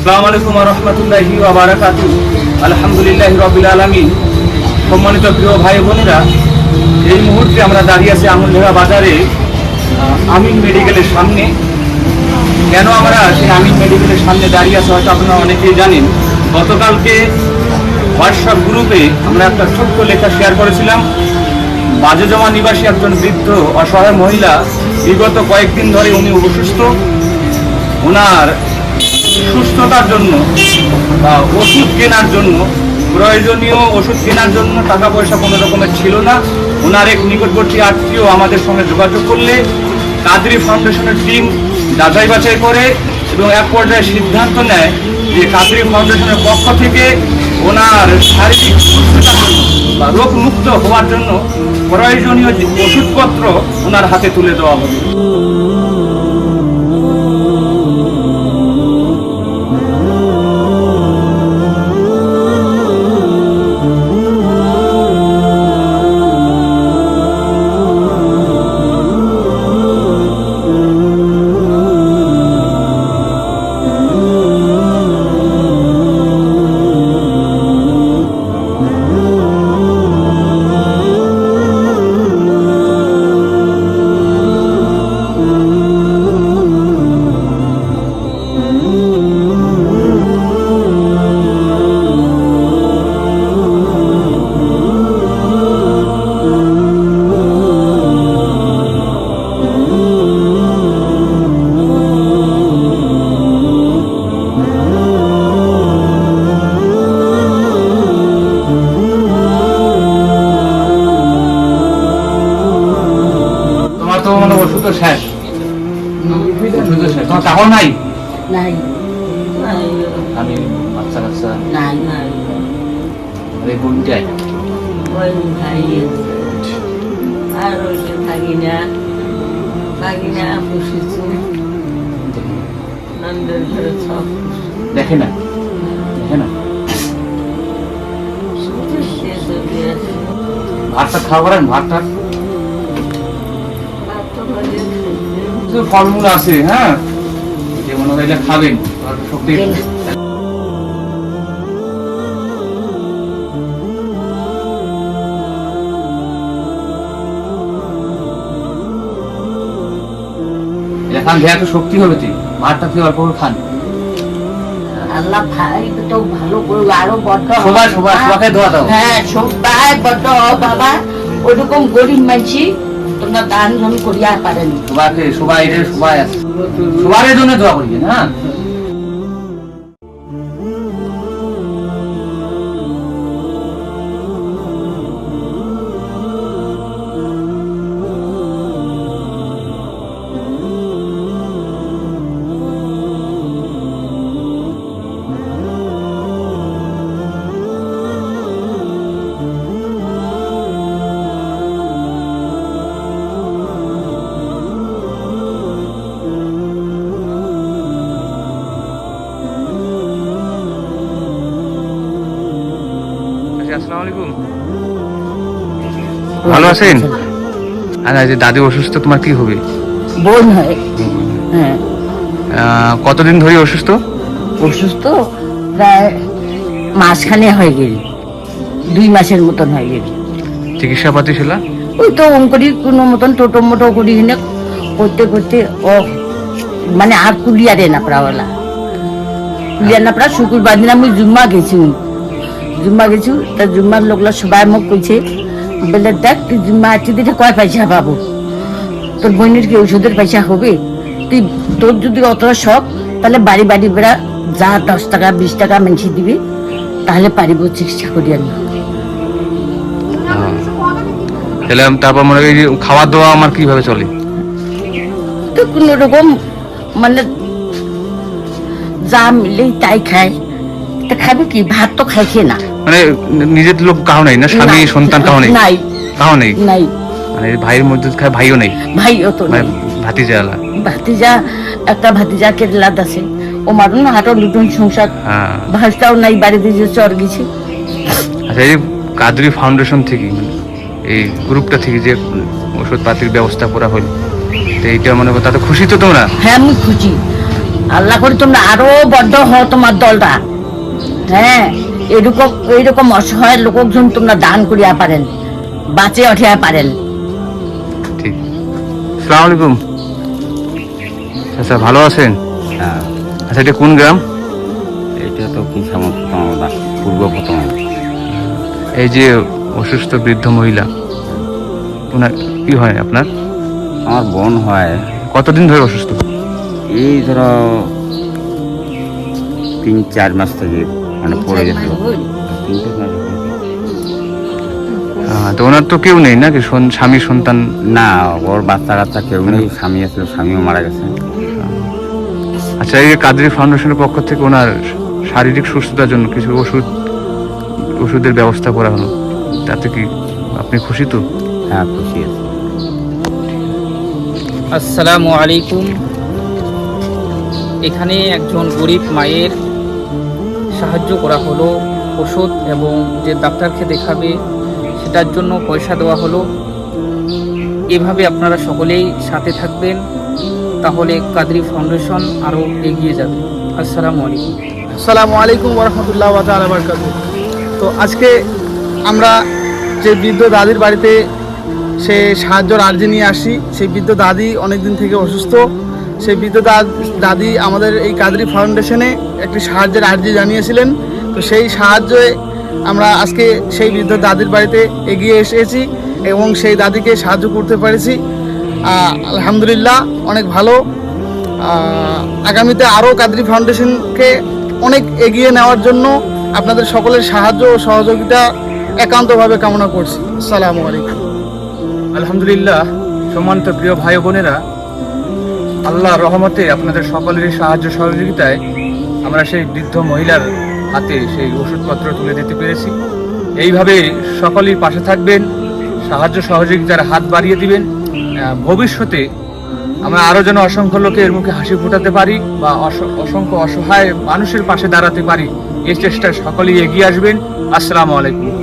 আসসালামু আলাইকুম রহমতুল্লাহি বারাকাতু আলহামদুলিল্লাহ রবিল আলমিন। সম্মানিত প্রিয় ভাই বোনেরা, এই মুহূর্তে আমরা দাঁড়িয়ে আছি আঙুলঝোড়া বাজারে আমিন মেডিকেলের সামনে। কেন আমরা সেই আমিন মেডিকেলের সামনে দাঁড়িয়ে আছি হয়তো আপনারা অনেকেই জানেন। গতকালকে হোয়াটসঅ্যাপ গ্রুপে আমরা একটা ছোট্ট লেখা শেয়ার করেছিলাম। বাজেজমা নিবাসী একজন বৃদ্ধ অসহায় মহিলা, বিগত কয়েকদিন ধরে উনি অসুস্থ। ওনার সুস্থতার জন্য বা ওষুধ কেনার জন্য, প্রয়োজনীয় ওষুধ কেনার জন্য টাকা পয়সা কোনো রকমের ছিল না। ওনার এক নিকটবর্তী আত্মীয় আমাদের সঙ্গে যোগাযোগ করলে কাদরি ফাউন্ডেশনের টিম যাচাই বাছাই করে এবং এক পর্যায়ে সিদ্ধান্ত নেয় যে কাদরি ফাউন্ডেশনের পক্ষ থেকে ওনার শারীরিক সুস্থতার জন্য বা রোগমুক্ত হওয়ার জন্য প্রয়োজনীয় ওষুধপত্র ওনার হাতে তুলে দেওয়া হবে। তো শেষ। ওষুধ তো শেষ। তোমার কাহর নাই? নাই। আমি আচ্ছা আচ্ছা। নাই নাই। ওই ভাই আর ওই যে থাকি না থাকি না পুষেছি নন্দের ঘরে সব দেখে না। দেখে না। পুষেছে যদি আছে। ভাতটা খাওয়া করেন ভাতটা? কিছু ফলমূল আছে হ্যাঁ? যে মনে খাবেন শক্তি খান শক্তি হবে তুই। ভাতটা তুই অল্প করে খান। আল্লাহ ভাই তো ভালো করল আরও বড্ড সবাই সবাই সবাইকে দোয়া দাও। হ্যাঁ সবাই বড্ড বাবা। ওরকম গরিব মানছি তোমরা দান করিয়া পারেন সবাইকে সবাই রে সবাই আছে সবার জন্য দোয়া করবেন হ্যাঁ? আলাইকুম। ভালো আছেন? আচ্ছা যে দাদি অসুস্থ তোমার কি হবে? বোন হয়। হ্যাঁ। কতদিন ধরে অসুস্থ? অসুস্থ প্রায় মাসখানে হয়ে গেল। দুই মাসের মতন হয়ে গেল। চিকিৎসা পাতি ছিল? ওই তো ওম করি কোনো মতন টোটো মোটো করি কিনে করতে করতে ও মানে আর কুলিয়ারে না পড়াওয়ালা কুলিয়ার না পড়া শুক্রবার দিন আমি জুম্মা গেছি। জুম্মা গেছি তা জুম্মার লোকলা সবাই মোক কইছে বলে দেখ তুই জুম্মা আজকে দিনে কয় পয়সা পাবো? তোর বোনের কি ওষুধের পয়সা হবে? তুই তোর যদি অত শখ তাহলে বাড়ি বাড়ি বেড়া যা দশ টাকা বিশ টাকা মেনছি দিবি তাহলে পারিব চিকিৎসা করি আমি তাহলে তারপর মনে করি যে খাওয়া দাওয়া আমার কীভাবে চলে? তো কোনো রকম মানে যা মিলেই তাই খায়। তা খাবে কি? ভাত তো খাইছে না। মানে নিজের লোক কাহো নেই না স্বামী সন্তান কাহো নেই? নাই। কাহো নেই? নাই। মানে ভাইয়ের মধ্যে ভাইও নেই? ভাইও তো মানে নাই। ভাতিজা আলা? ভাতিজা একটা ভাতিজা কেরলাদ আছে। ও মারুন হাটর লুটুন সংসার। হ্যাঁ। নাই বাড়িতে যে চর গেছে। আচ্ছা এই কাদরি ফাউন্ডেশন থেকে মানে এই গ্রুপটা থেকে যে ওষুধ পাতির ব্যবস্থা করা হলো তো এইটা মনে করো তাতে খুশি তো তোমরা? হ্যাঁ আমি খুঁজি আল্লাহ করে তোমরা আরও বড্ড হও তোমার দলটা। হ্যাঁ। এরকম এইরকম অসহায় লোকজন তোমরা দান করিয়া পারেন বাঁচে উঠিয়া পারেন। ঠিক। সালাম আলাইকুম। আচ্ছা ভালো আছেন? হ্যাঁ। আচ্ছা এটা কোন গ্রাম? এটা তো কি সমস্যা পূর্ব প্রথম এই যে অসুস্থ বৃদ্ধ মহিলা ওনার কি হয় আপনার? আমার বোন হয়। কতদিন ধরে অসুস্থ? এই ধরো তিন চার মাস থেকে মানে পড়ে। আহ, তো ওনার তো কেউ নেই নাকি? স্বামী সন্তান না ওর বাচ্চা কাচ্চা কেউ নেই স্বামী আছে স্বামীও মারা গেছে। আচ্ছা এই যে কাদরি ফাউন্ডেশনের পক্ষ থেকে ওনার শারীরিক সুস্থতার জন্য কিছু ওষুধ ওষুধের ব্যবস্থা করা হলো তাতে কি আপনি খুশি তো? হ্যাঁ খুশি আছে। আসসালামু আলাইকুম। এখানে একজন গরিব মায়ের সাহায্য করা হলো, ওষুধ এবং যে ডাক্তারকে দেখাবে সেটার জন্য পয়সা দেওয়া হলো। এভাবে আপনারা সকলেই সাথে থাকবেন, তাহলে কাদরি ফাউন্ডেশন আরও এগিয়ে যাবে। আসসালামু আলাইকুম। আসসালামু আলাইকুম ওরহমতুল্লাহ বারকাত তো আজকে আমরা যে বৃদ্ধ দাদির বাড়িতে সে সাহায্যর আর্জি নিয়ে আসি, সেই বৃদ্ধ দাদি অনেক দিন থেকে অসুস্থ। সেই বৃদ্ধ দাদ- আমাদের এই কাদরি ফাউন্ডেশনে একটি সাহায্যের আর্জি জানিয়েছিলেন। তো সেই সাহায্যে আমরা আজকে সেই বৃদ্ধ দাদির বাড়িতে এগিয়ে এসেছি এবং সেই দাদিকে সাহায্য করতে পেরেছি। আলহামদুলিল্লাহ, অনেক ভালো। আগামীতে আরও কাদরি ফাউন্ডেশনকে অনেক এগিয়ে নেওয়ার জন্য আপনাদের সকলের সাহায্য ও সহযোগিতা একান্তভাবে কামনা করছি। আসসালামু আলাইকুম। আলহামদুলিল্লাহ, সম্মানিত প্রিয় ভাই বোনেরা আল্লাহ রহমতে আপনাদের সকলেরই সাহায্য সহযোগিতায় আমরা সেই বৃদ্ধ মহিলার হাতে সেই ওষুধপত্র তুলে দিতে পেরেছি। এইভাবে সকলেই পাশে থাকবেন, সাহায্য সহযোগিতার হাত বাড়িয়ে দিবেন। ভবিষ্যতে আমরা আরও যেন অসংখ্য লোকের মুখে হাসি ফোটাতে পারি বা অস- অসংখ্য অসহায় মানুষের পাশে দাঁড়াতে পারি, এই চেষ্টায় সকলেই এগিয়ে আসবেন। আসসালামু আলাইকুম।